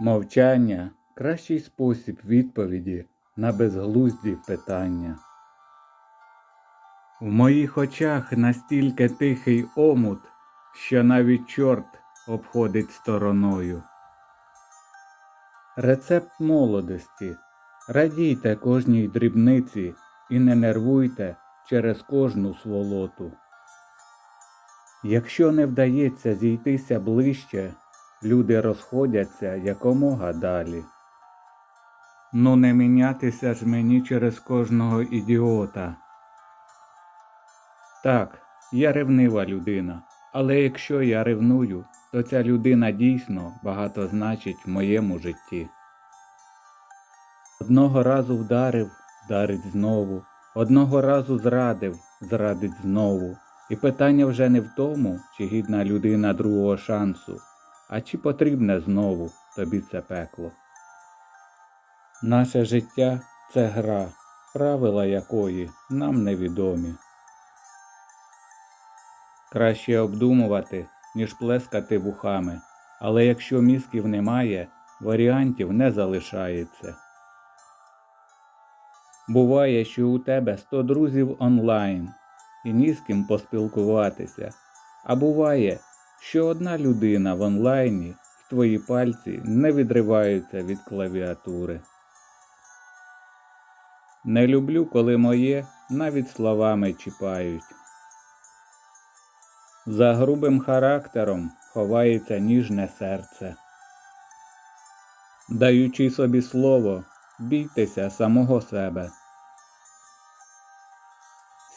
Мовчання кращий спосіб відповіді на безглузді питання. В моїх очах настільки тихий омут, що навіть чорт обходить стороною. Рецепт молодості. Радійте кожній дрібниці і не нервуйте через кожну сволоту. Якщо не вдається зійтися ближче, люди розходяться якомога далі. Ну не мінятися ж мені через кожного ідіота. Так, я ревнива людина, але якщо я ревную, то ця людина дійсно багато значить в моєму житті. Одного разу вдарив, вдарить знову, одного разу зрадив, зрадить знову. І питання вже не в тому, чи гідна людина другого шансу, а чи потрібне знову тобі це пекло. Наше життя це гра, правила якої нам невідомі. Краще обдумувати, ніж плескати вухами, але якщо мізків немає, варіантів не залишається. Буває, що у тебе 100 друзів онлайн і ні з ким поспілкуватися, а буває, що одна людина в онлайні і твої пальці не відриваються від клавіатури. Не люблю, коли моє навіть словами чіпають. За грубим характером ховається ніжне серце. Даючи собі слово, бійтеся самого себе.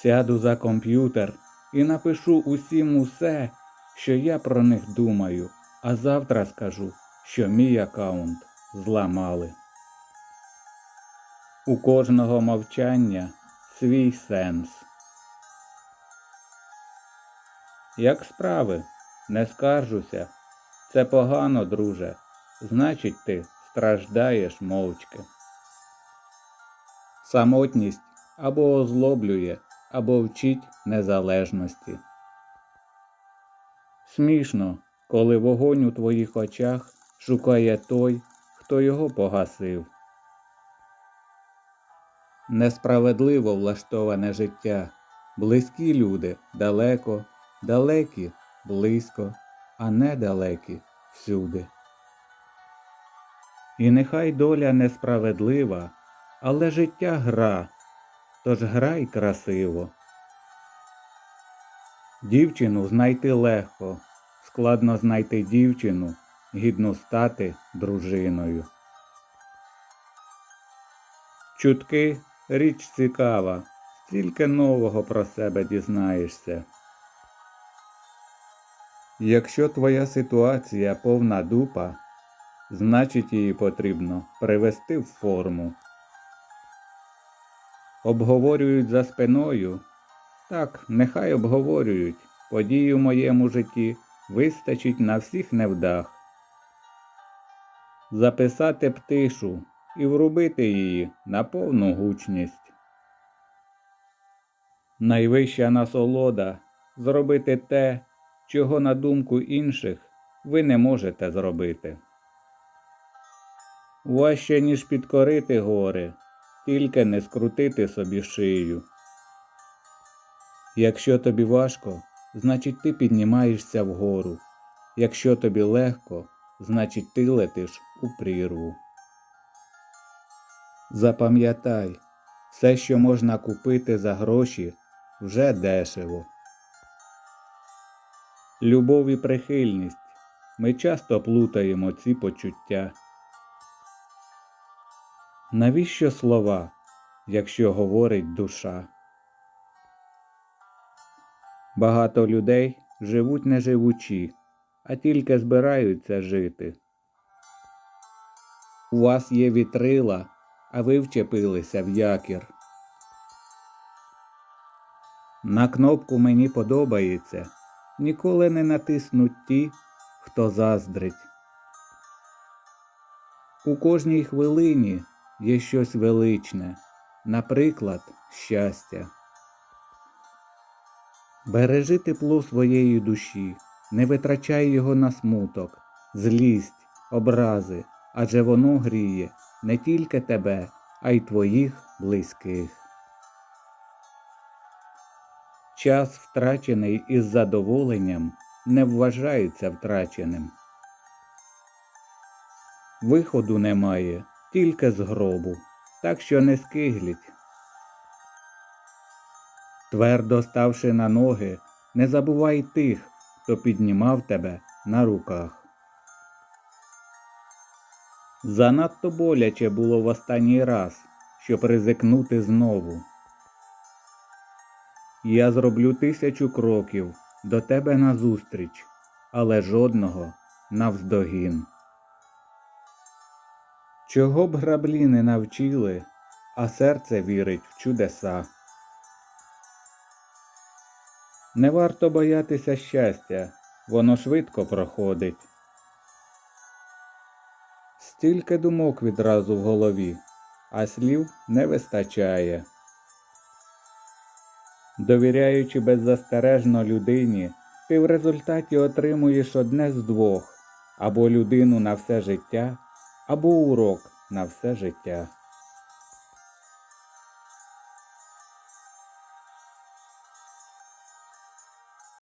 Сяду за комп'ютер і напишу усім усе, що я про них думаю, а завтра скажу, що мій аккаунт зламали. У кожного мовчання свій сенс. Як справи? Не скаржуся. Це погано, друже. Значить, ти страждаєш мовчки. Самотність або озлоблює, або вчить незалежності. Смішно, коли вогонь у твоїх очах шукає той, хто його погасив. Несправедливо влаштоване життя. Близькі люди далеко, далекі близько, а недалекі всюди. І нехай доля несправедлива, але життя гра, тож грай красиво. Дівчину знайти легко, складно знайти дівчину, гідну стати дружиною. Чутки річ цікава, стільки нового про себе дізнаєшся. Якщо твоя ситуація повна дупа, значить її потрібно привести в форму. Обговорюють за спиною. Так, нехай обговорюють. Події в моєму житті вистачить на всіх невдах. Записати птишу і врубити її на повну гучність. Найвища насолода зробити те, чого на думку інших ви не можете зробити. Важче, ніж підкорити гори, тільки не скрутити собі шию. Якщо тобі важко, значить ти піднімаєшся вгору. Якщо тобі легко, значить ти летиш у прірву. Запам'ятай, все, що можна купити за гроші, вже дешево. Любов і прихильність. Ми часто плутаємо ці почуття. Навіщо слова, якщо говорить душа? Багато людей живуть не живучи, а тільки збираються жити. У вас є вітрила, а ви вчепилися в якір. На кнопку мені подобається. Ніколи не натиснуть ті, хто заздрить. У кожній хвилині є щось величне, наприклад, щастя. Бережи тепло своєї душі, не витрачай його на смуток, злість, образи, адже воно гріє не тільки тебе, а й твоїх близьких. Час, втрачений із задоволенням, не вважається втраченим. Виходу немає, тільки з гробу, так що не скигліть. Твердо ставши на ноги, не забувай тих, хто піднімав тебе на руках. Занадто боляче було в останній раз, щоб ризикнути знову. Я зроблю тисячу кроків до тебе назустріч, але жодного навздогін. Чого б граблі не навчили, а серце вірить в чудеса. Не варто боятися щастя, воно швидко проходить. Стільки думок відразу в голові, а слів не вистачає. Довіряючи беззастережно людині, ти в результаті отримуєш одне з двох або людину на все життя, або урок на все життя.